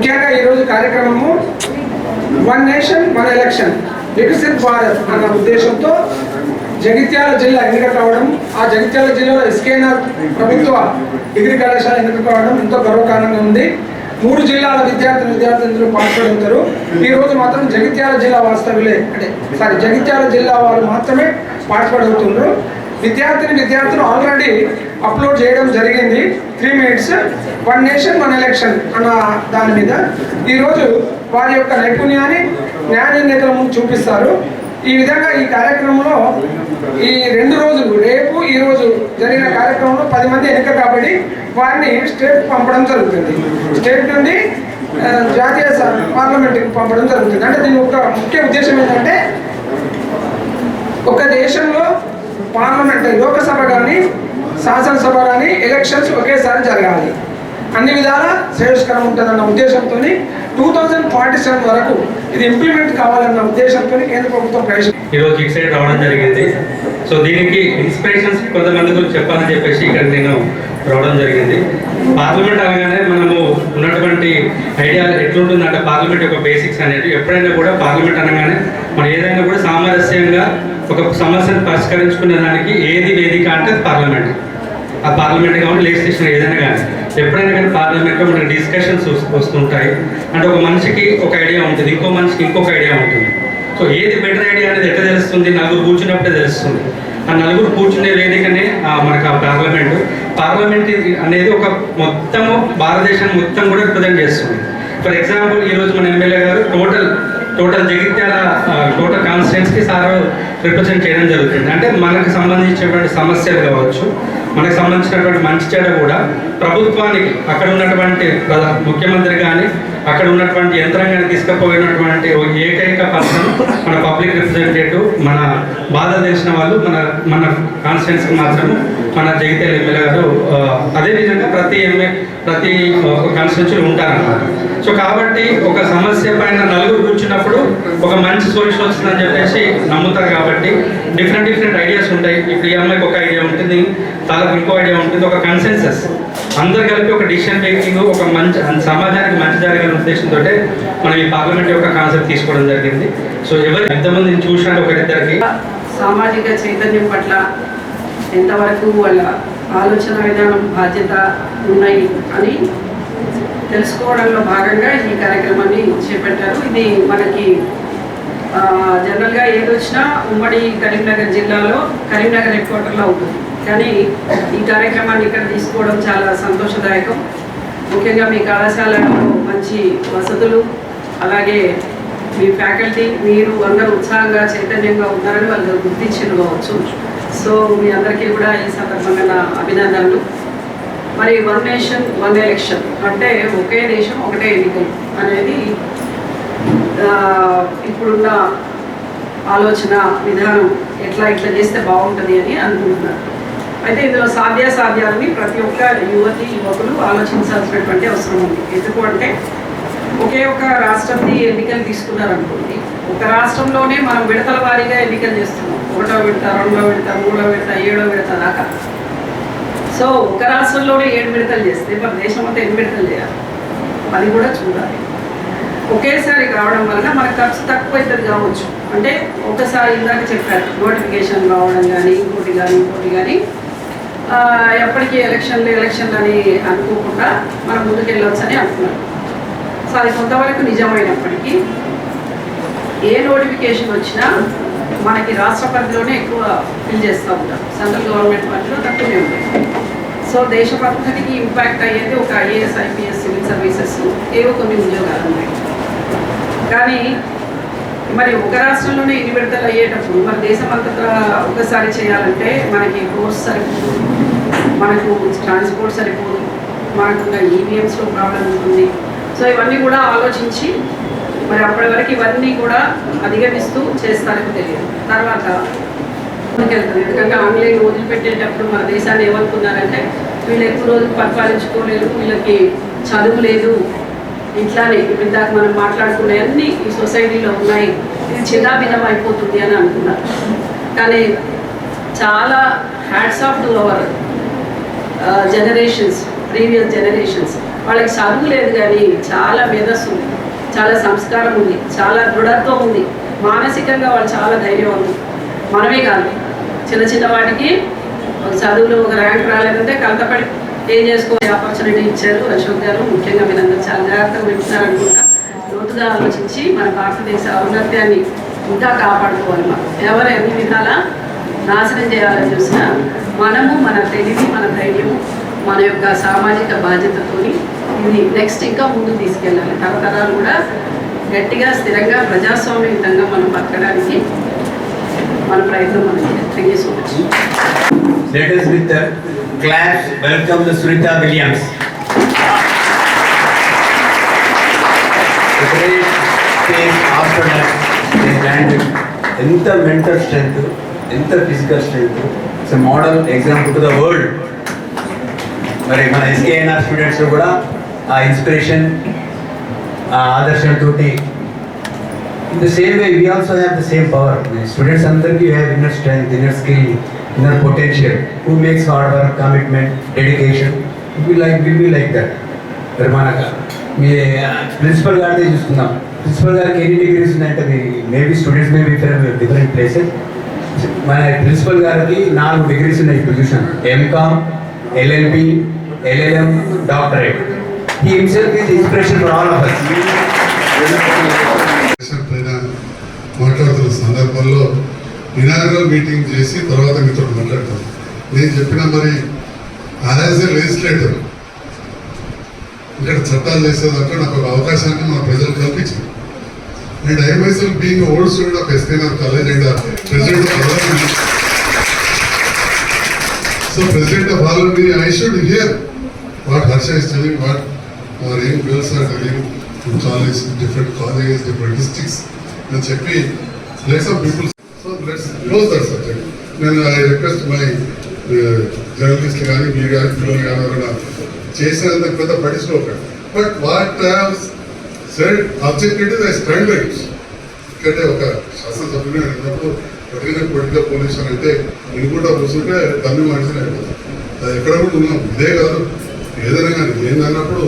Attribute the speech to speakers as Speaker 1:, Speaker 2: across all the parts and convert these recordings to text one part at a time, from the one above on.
Speaker 1: ముఖ్యంగా ఈరోజు కార్యక్రమము one nation one election Viksit Bharat అన్న ఉద్దేశంతో జగిత్యాల జిల్లా ఎన్నిక కావడం ఆ జగిత్యాల జిల్లాలో ఎస్కేనాథ్ ప్రభుత్వ డిగ్రీ కళాశాల ఎన్నిక కావడం ఎంతో గర్వకారణంగా ఉంది. మూడు జిల్లాల విద్యార్థులు విద్యార్థులు పాల్గొంటారు. ఈ రోజు మాత్రం జగిత్యాల జిల్లా వాస్తవులే అంటే సారీ జగిత్యాల జిల్లా వారు మాత్రమే పాల్పడవుతున్నారు అవుతున్నారు విద్యార్థిని విద్యార్థులు ఆల్రెడీ అప్లోడ్ చేయడం జరిగింది. Three minutes one nation one election అన్న దాని మీద. ఈరోజు వారి యొక్క నైపుణ్యాన్ని న్యాయనేతల ముందు చూపిస్తారు. ఈ విధంగా ఈ కార్యక్రమంలో ఈ రెండు రోజులు రేపు ఈ రోజు జరిగిన కార్యక్రమంలో పది మంది ఎన్నిక కాబట్టి వారిని స్టేట్ పంపడం జరుగుతుంది. స్టేట్ నుండి జాతీయ పార్లమెంట్కి పంపడం జరుగుతుంది. అంటే దీని ఒక ముఖ్య ఉద్దేశం ఏంటంటే ఒక దేశంలో పార్లమెంట్ లోకసభ కానీ శాసనసభ కానీ ఎలక్షన్స్ ఒకేసారి జరగాలి. అన్ని విధాల శ్రేయస్కరం ఉంటుందన్న ఉద్దేశంతో టూ థౌజండ్ ఫార్టీ సెవెన్ వరకు ఇది ఇంప్లిమెంట్ కావాలన్న ఉద్దేశంతో కేంద్ర ప్రభుత్వం ప్రవేశం
Speaker 2: ఈరోజు ఈ సైడ్ రావడం జరిగింది. సో దీనికి ఇన్స్పిరేషన్స్ కొంతమంది గురించి చెప్పాలని చెప్పేసి ఇక్కడ నేను రావడం జరిగింది. పార్లమెంట్ అనగానే మనము ఉన్నటువంటి ఐడియా ఎట్లుంటుందంటే పార్లమెంట్ యొక్క బేసిక్స్ అనేది ఎప్పుడైనా కూడా పార్లమెంట్ అనగానే మనం ఏదైనా కూడా సామరస్యంగా ఒక సమస్యను పరిష్కరించుకునే దానికి ఏది వేదిక అంటే పార్లమెంట్. ఆ పార్లమెంట్ కావాలి లెజిస్లేషన్ ఏదైనా కానీ. ఎప్పుడైనా కానీ పార్లమెంట్లో మనకి డిస్కషన్స్ వస్తుంటాయి. అంటే ఒక మనిషికి ఒక ఐడియా ఉంటుంది. ఇంకో మనిషికి ఇంకొక ఐడియా ఉంటుంది. సో ఏది బెటర్ ఐడియా అనేది ఎట్లా తెలుస్తుంది? నలుగురు కూర్చున్నప్పుడే తెలుస్తుంది. ఆ నలుగురు కూర్చునే వేదికనే మనకు ఆ పార్లమెంట్. పార్లమెంట్ అనేది ఒక మొత్తము భారతదేశం మొత్తం కూడా రిప్రజెంట్ చేస్తుంది. ఫర్ ఎగ్జాంపుల్ ఈరోజు మన ఎమ్మెల్యే గారు టోటల్ టోటల్ జగిత్యాల టోటల్ కాన్స్టిట్యున్సీకి సార్ రిప్రజెంట్ చేయడం జరుగుతుంది. అంటే మనకు సంబంధించినటువంటి సమస్యలు కావచ్చు మనకు సంబంధించినటువంటి మంచి చెడ కూడా ప్రభుత్వానికి అక్కడ ఉన్నటువంటి ముఖ్యమంత్రి కానీ అక్కడ ఉన్నటువంటి యంత్రాంగాన్ని తీసుకుపోయినటువంటి ఏకైక పర్సన్ మన పబ్లిక్ రిప్రజెంటేటివ్ మన బాధ తెలిసిన వాళ్ళు మన మన కాన్స్టిట్యున్సీకి మాత్రం మన జగిత్యాల ఎమ్మెల్యే గారు అదేవిధంగా ప్రతి ఎమ్మె ప్రతి కాన్స్టిట్యూన్సీలో ఉంటారన్నమాట. సో కాబట్టి ఒక సమస్య పైన నలుగురు కూర్చున్నప్పుడు ఒక మంచి సొల్యూషన్ వస్తుందని చెప్పేసి నమ్ముతారు కాబట్టి డిఫరెంట్ డిఫరెంట్ ఐడియాస్ ఉంటాయి. ఇప్పుడు ఈ అమ్మాయికి ఒక ఐడియా ఉంటుంది తలకు ఇంకో ఐడియా ఉంటుంది ఒక కన్సెన్సస్ అందరు కలిపి ఒక డిసిషన్ మేకింగ్ ఒక మంచి సమాజానికి మంచి జరగాలనే ఉద్దేశంతో మనం ఈ పార్లమెంట్ యొక్క కాన్సెప్ట్ తీసుకోవడం జరిగింది. సో ఎవరు ఎంతమందిని చూసినట్టు ఒకరిద్దరికి
Speaker 3: సామాజిక చైతన్యం పట్ల ఎంతవరకు వాళ్ళ ఆలోచన విధానం బాధ్యత ఉన్నాయి అని తెలుసుకోవడంలో భాగంగా ఈ కార్యక్రమాన్ని చేపట్టారు. ఇది మనకి జనరల్గా ఏది వచ్చినా ఉమ్మడి కరీంనగర్ జిల్లాలో కరీంనగర్ హెడ్ క్వార్టర్లో ఉంటుంది కానీ ఈ కార్యక్రమాన్ని ఇక్కడ తీసుకోవడం చాలా సంతోషదాయకం. ముఖ్యంగా మీ కళాశాలలో మంచి వసతులు అలాగే మీ ఫ్యాకల్టీ మీరు అందరూ ఉత్సాహంగా చైతన్యంగా ఉన్నారని వాళ్ళు గుర్తించిన కావచ్చు. సో మీ అందరికీ కూడా ఈ సందర్భంగా నా అభినందనలు. మరి వన్ నేషన్ వన్ ఎలక్షన్ అంటే ఒకే దేశం ఒకటే ఎన్నికలు అనేది ఇప్పుడున్న ఆలోచన విధానం ఎట్లా ఇట్లా చేస్తే బాగుంటుంది అని అనుకుంటున్నారు. అయితే ఇందులో సాధ్యాసాధ్యాలని ప్రతి ఒక్క యువతి యువకులు ఆలోచించాల్సినటువంటి అవసరం ఉంది. ఎందుకు అంటే ఒకే ఒక రాష్ట్రంది ఎన్నికలు తీసుకున్నారనుకోండి ఒక రాష్ట్రంలోనే మనం విడతల వారీగా ఎన్నికలు చేస్తున్నాం. ఒకటో విడత రెండో విడత మూడో విడత ఏడో విడత దాకా. సో ఒక రాష్ట్రంలోనే ఏడు విడతలు చేస్తే మన దేశం అంతా ఎన్ని విడతలు చేయాలి? అది కూడా చూడాలి. ఒకేసారి రావడం వలన మనకు ఖర్చు తక్కువ అవుతుంది కావచ్చు. అంటే ఒకసారి ఇందాక చెప్పారు నోటిఫికేషన్ రావడం కానీ ఇంకోటి కానీ ఇంకోటి కానీ ఎప్పటికీ ఎలక్షన్లు ఎలక్షన్లు అని అనుకోకుండా మనం ముందుకెళ్ళవచ్చు అని అనుకున్నాం. సో అది కొంతవరకు నిజమైనప్పటికీ ఏ నోటిఫికేషన్ వచ్చినా మనకి రాష్ట్ర పరిధిలోనే ఎక్కువ ఫిల్ చేస్తూ ఉంటాం. సెంట్రల్ గవర్నమెంట్ పరిధిలో తక్కువనే ఉంటాయి సో దేశ పద్ధతికి ఇంపాక్ట్ అయ్యేది ఒక ఐఏఎస్ ఐపీఎస్ సివిల్ సర్వీసెస్ ఏవో కొన్ని ఉద్యోగాలు ఉన్నాయి కానీ మరి ఒక రాష్ట్రంలోనే ఇన్ని విడతలు అయ్యేటప్పుడు మరి దేశం అంతటా ఒకసారి చేయాలంటే మనకి కోర్స్ సరిపోదు మనకు ట్రాన్స్పోర్ట్ సరిపోదు మనకు ఈవీఎంస్లో ప్రాబ్లం ఉంటుంది. సో ఇవన్నీ కూడా ఆలోచించి మరి అప్పటి వరకు ఇవన్నీ కూడా అధిగమిస్తూ చేస్తారని తెలియదు. తర్వాత ముందుకెళ్తుంది ఎందుకంటే ఆంగ్లేయులు వదిలిపెట్టేటప్పుడు మన దేశాన్ని ఏమనుకున్నారంటే వీళ్ళు ఎక్కువ రోజులు పరిపాలించుకోలేరు వీళ్ళకి చదువు లేదు. ఇట్లానే ఇప్పుడు మనం మాట్లాడుకునే అన్ని ఈ సొసైటీలో ఉన్నాయి. ఇది చిన్నాభిన్నం అయిపోతుంది అని అనుకున్నారు. కానీ చాలా hats off to our generations previous generations వాళ్ళకి చదువు లేదు కానీ చాలా మేధస్సు ఉంది. చాలా సంస్కారం ఉంది. చాలా దృఢత్వం ఉంది. మానసికంగా వాళ్ళు చాలా ధైర్యం ఉంది మనమే కాదు. చిన్న చిన్న వాటికి ఒక చదువులో ఒక ర్యాంక్ రాలేదంటే కంతపడి ఏం చేసుకోవాలి? ఆపర్చునిటీ ఇచ్చారు అశోక్ గారు. ముఖ్యంగా మీరందరూ చాలా జాగ్రత్తగా వింటున్నారనుకుంటా లోతుగా ఆలోచించి మన భారతదేశ ఔన్నత్యాన్ని ఇంకా కాపాడుకోవాలి మనం. ఎవరు ఎన్ని విధాలా నాశనం చేయాలని చూసినా మనము మన తెలివి మన ధైర్యము మన యొక్క సామాజిక బాధ్యతతోని ఇది నెక్స్ట్ ఇంకా ముందు తీసుకెళ్ళాలి. తరతరాలు కూడా గట్టిగా స్థిరంగా ప్రజాస్వామ్యయుతంగా మనం బతకడానికి మన ప్రయత్నం మనం thank you so much
Speaker 4: Let with class welcome to welcome Williams ఎంత మెంటల్ స్ట్రెంగ్త్ ఎంత physical strength it's model example to the world మరి మన ఎస్కేఎన్ఆర్ స్టూడెంట్స్ కూడా ఆ ఇన్స్పిరేషన్ ఆ ఆదర్శంతో in the same way we also have the same power students అందరికీ you have inner strength inner skill inner potential who makes hard work commitment dedication we like will be like that మరి మీ principal గారిదే చూసుకుందాం. Principal గారికి ఎన్ని degrees ఉన్నాయంటే మీ maybe students maybe different places మన principal గారికి నాలుగు డిగ్రీస్ ఉన్నాయి ఇప్పుడు చూసాను MCom LLB LLM doctorate he himself is inspiration for all of
Speaker 5: us పైన మాట్లాడుతున్న సందర్భంలో ఇనాగరల్ మీటింగ్ చేసి తర్వాత మీతో మాట్లాడతాను నేను చెప్పిన మరి యాజ్ ఏ లెజిస్లేటర్ ఇక్కడ చట్టాలు చేసేదాంట్లో నాకు ఒక అవకాశాన్ని మన ప్రజలు కల్పించారు. And I myself being old student of SKR college and president of so president of all I should hear what Harsha is telling what our young girls are telling. College different different different different అని చెప్పి let's of people so let's close that subject నేను I request my journalist కానీ మీరు కానీ పిల్లలు కానీ ఎవరైనా చేసినంత పెద్ద పట్టించుకోకండి but what said objected is I stand ఎందుకంటే ఒక శాసనసభ్యుడు ఉన్నప్పుడు పట్టిన పొలిటికల్ పొల్యూషన్ అయితే కూడా కూర్చుంటే తమ్మి మనిషిని అయిపోతుంది అది ఎక్కడ కూడా ఉన్నాం. ఇదే కాదు. ఏదైనా కానీ ఏందన్నప్పుడు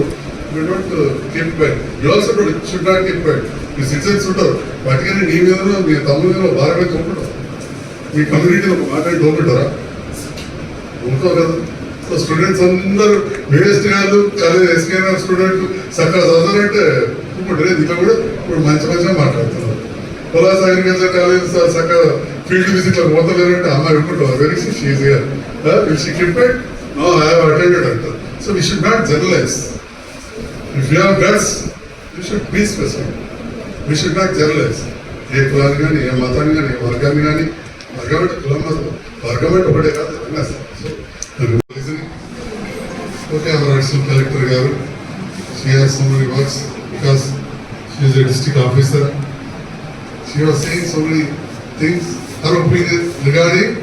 Speaker 5: you don't keep back you also should not keep back me citizens ఉంటారు. వాటికైనా నీ మీద మీ తమ్ముడి మీద భారమే తోపడం మీ కమ్యూనిటీలో ఒక మాట తోపుకుంటారా ఉంటావు కదా. సో స్టూడెంట్స్ అందరూ వేస్ట్ కాదు. College SKR student. చక్కగా చదవాలంటే ఇప్పుడు లేదు ఇంకా కూడా ఇప్పుడు మంచి మంచిగా మాట్లాడుతున్నారు. పొలాస్ అగ్రికల్చర్ కాలేజ్ చక్కగా ఫీల్డ్ విజిట్లో పోతలేరంటే అమ్మాయి అనుకుంటారు very she's will she keep no I have attended అంటారు so we should not generalize If you have guts, you should be specific We should not generalize. ఏ కులాన్ని కానీ ఏ మతాన్ని కానీ ఏ వర్గాన్ని కానీ వర్గం అంటే కులం మతం వర్గం అంటే ఒకటే కాదు ఎవరైనా ఓకే అవర్ అడిషనల్ కలెక్టర్ గారు she has so many works because she is a district officer she was saying so many things her opinion regarding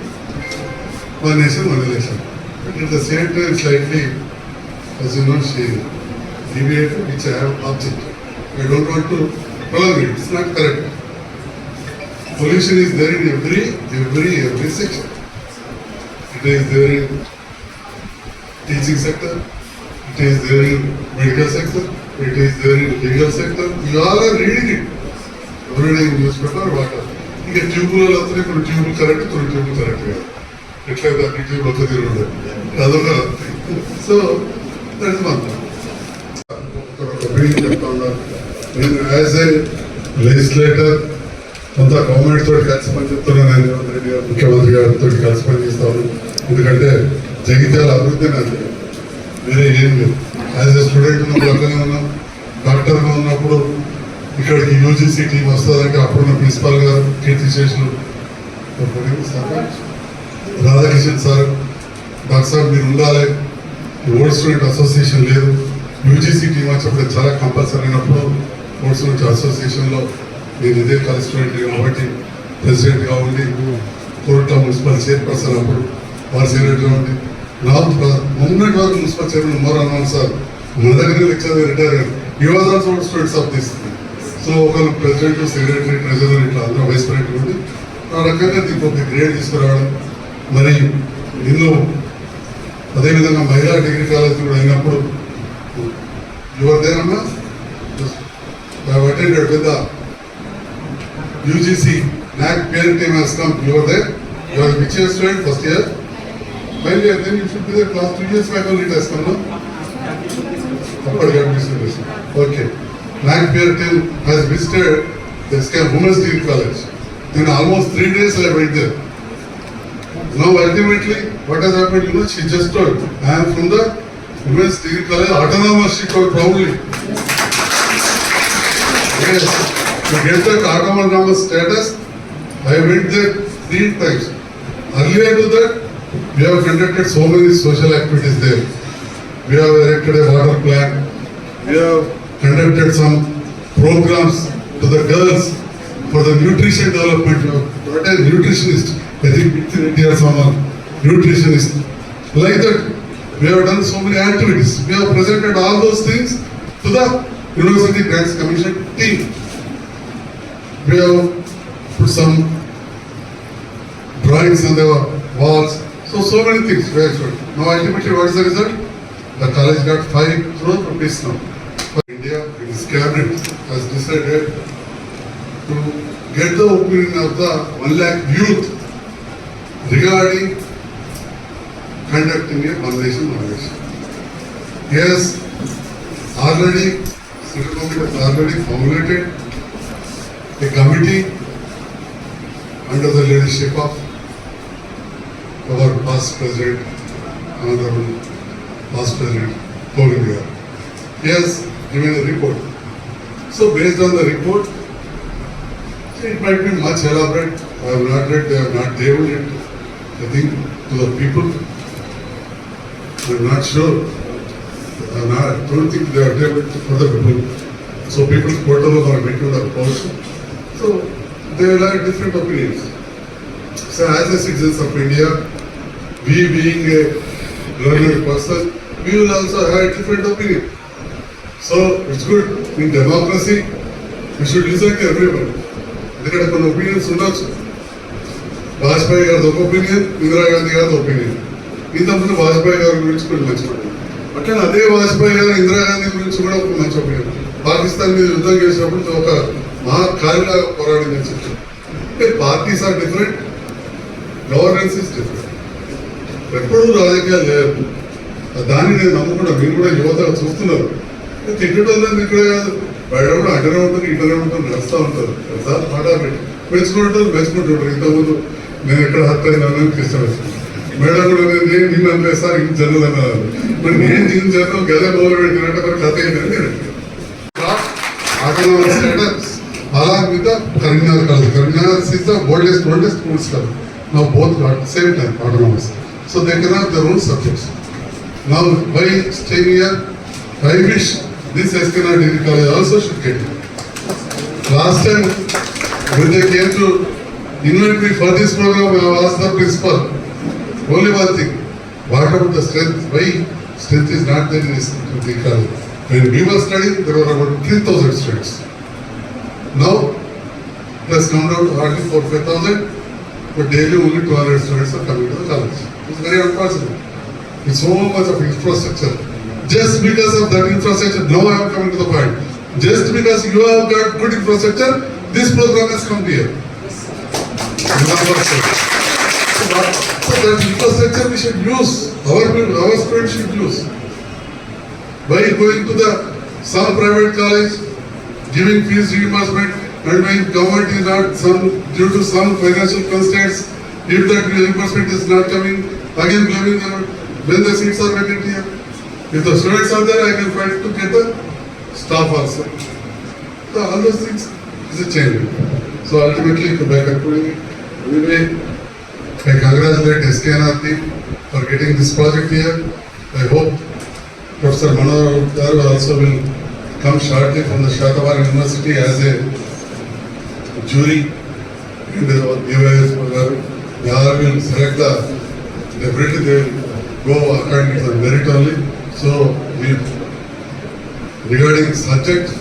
Speaker 5: one nation one election. But at the same time, slightly, as you know, she deviate which I have object. I don't want to follow it. It's not correct. Pollution is there in every, every, every section. It is there in teaching sector. It is there in medical sector. It is there in legal sector. You all are reading it. Every day in newspaper, water. ಈಗ tube well ಹತ್ರ ಕೊಡು tube correct ಕೊಡು tube correct ಎಟ್ಲಾಗ tube ಬರ್ತದಿರೋದು ಅದೊಂದು so that is one thing is చెప్తా ఉన్నారు నేను యాజ్ ఏ లెజిస్లేటర్ కొంత గవర్నమెంట్ తోటి కలిసి పనిచేస్తున్నాను నేను రేవంత్ రెడ్డి గారు ముఖ్యమంత్రి గారితో కలిసి పనిచేస్తాను ఎందుకంటే జగిత్యాల అభివృద్ధి నాకు వేరే ఏం లేదు. యాజ్ ఏ స్టూడెంట్ ఉన్నప్పుడు ఉన్నాం డాక్టర్గా ఉన్నప్పుడు ఇక్కడికి యూజీసీ టీం వస్తుందంటే అప్పుడున్న ప్రిన్సిపాల్ గారు కీర్తి శేషులు రాధాకిషన్ సార్ డాక్టర్ సార్ మీరు ఉండాలి. ఓల్డ్ స్టూడెంట్ అసోసియేషన్ లేదు. యూజీసీ టీం వచ్చినప్పుడు చాలా కంపల్సరీ అయినప్పుడు స్పోర్ట్స్ నుంచి అసోసియేషన్లో నేను ఇదే కాలేజ్ స్టూడెంట్ కాబట్టి ప్రెసిడెంట్గా ఉండి కోర్టులో మున్సిపల్ చైర్పర్సన్ అప్పుడు వారు సీనియర్గా ఉండి. నాకు మొన్నటి వరకు మున్సిపల్ చైర్మన్ మోర్ అన్నాను సార్ మన దగ్గర లెక్చర్ రిటైర్ అయ్యారు he was also students of this so ఒకరు ప్రెసిడెంట్ సెక్రటరీ ట్రెజరర్ ఇట్లా అందరూ వైస్ ప్రెసిడెంట్ ఉంది ఆ రకంగా దీనికి ఒక గ్రేడ్ తీసుకురావడం. మరి ఇందులో అదేవిధంగా మహిళా డిగ్రీ కాలేజ్ కూడా అయినప్పుడు You were there, Amma? Yes. I have attended with the UGC, NAC parent team has come, you were there? You are which year student, first year? Well, yeah, then you should be there, class two years it has come, no? Upper graduation. Okay. NAC parent team has visited the SCAM Women's Degree College. In almost three days I went there. Now ultimately, what has happened, you know, she just told, I am from the She told proudly. Yes, to get that autonomous status, I went there three times. Earlier to that, we have conducted so many social activities there. We have erected a water plant, we have conducted some programs to the girls for the nutrition development. What a nutritionist, I think India someone, nutritionist. Like that, we have done so many activities. We have presented all those things to the University Grants Commission team. We have put some drawings on the walls. So, so many things we have shown. Now ultimately what is the result? The college got five crore rupees now. For India, its cabinet has decided to get the opinion of the one lakh youth regarding conducting a nation one election. Yes, already, central government has already formulated a committee under the leadership of our past president, honorable past president, Kovind He has given a report. So based on the report, it might be much elaborate. I have not read, they have not tabled it, I think, to the people. I'm not sure. I'm not, I don't think they are tabled for the people. So people's portal or making the post. So they will have different opinions. So as a citizens of India, we being a learned person, we will also have a different opinion. So it's good in democracy, we should listen to everyone. ఎందుకంటే కొన్ని opinions ఉండొచ్చు వాజ్పేయి గారిది ఒక opinion Indira Gandhi గారిది opinion ఇంతకుముందు వాజ్పేయి గారి గురించి కొన్ని మంచి ఒపీనియన్ అట్లా అదే వాజ్పేయి గారు ఇందిరాగాంధీ గురించి కూడా ఒక మంచి ఒపీనియన్ పాకిస్తాన్ మీద యుద్ధం చేసినప్పుడు ఒక మహా కార్యలాగా పోరాడిందని చెప్పారు. అంటే parties are different governance is different ఎప్పుడూ రాజకీయాలు లేదు దాన్ని నేను నమ్ముకున్నా మీరు కూడా యువత చూస్తున్నారు. తిట్టడం ఇక్కడే కాదు? బయట కూడా అడ్డనే ఉంటుంది ఇటనే ఉంటుంది నడుస్తూ ఉంటారు. సార్ మాట పెట్టి మెచ్చుకుంటారు మెచ్చుకుంటుంటారు. ఇంతకుముందు నేను ఎక్కడ హత్య అయినాను కృష్ణ ಮೇಳಗಳಲ್ಲಿ ನೀನಂದ್ರೆ ಸರ್ ಇನ್ ಜನರಲ್ ಬಟ್ ಏನ್ in general Gadag government Karnataka ಕಥೆ ಇದೆ ಅಂತ ಹೇಳ್ತೀವಿ status along oldest oldest schools college ನಾವು both got same time autonomous so they can their subjects ನಾವು by same year I wish this S KNR degree college also should get last time to invite for this only one thing, what about the strength? Why strength is not there in degree college? When we were studying, there were about three thousand students. Now, it has come down to hardly four, five thousand, but daily only two hundred students are coming to the college. It's very unfortunate. It's so much of infrastructure. Just because of that infrastructure, now I am coming to the point. Just because you have got good infrastructure, this program has come here. Remember, sir. So that infrastructure we should use, our, our students should use. By going to the, some private college, giving fees reimbursement, and when government is not some, due to some financial constraints, if that reimbursement is not coming, again blaming them, when the seats are vacant here. If uh, the students are there, I can fight to get the staff also. So all those things is a change. So ultimately, back up to anyway, I congratulate SKNR team for getting this project here. I hope Professor Manohar also will come shortly from the Shatawar University as a jury Garu. They will select the, definitely they will go according to the merit only. So regarding subject,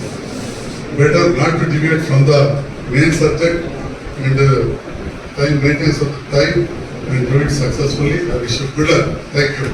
Speaker 5: better not to deviate from the main subject and uh, time maintenance of time and do it successfully. I wish you good luck. Thank you.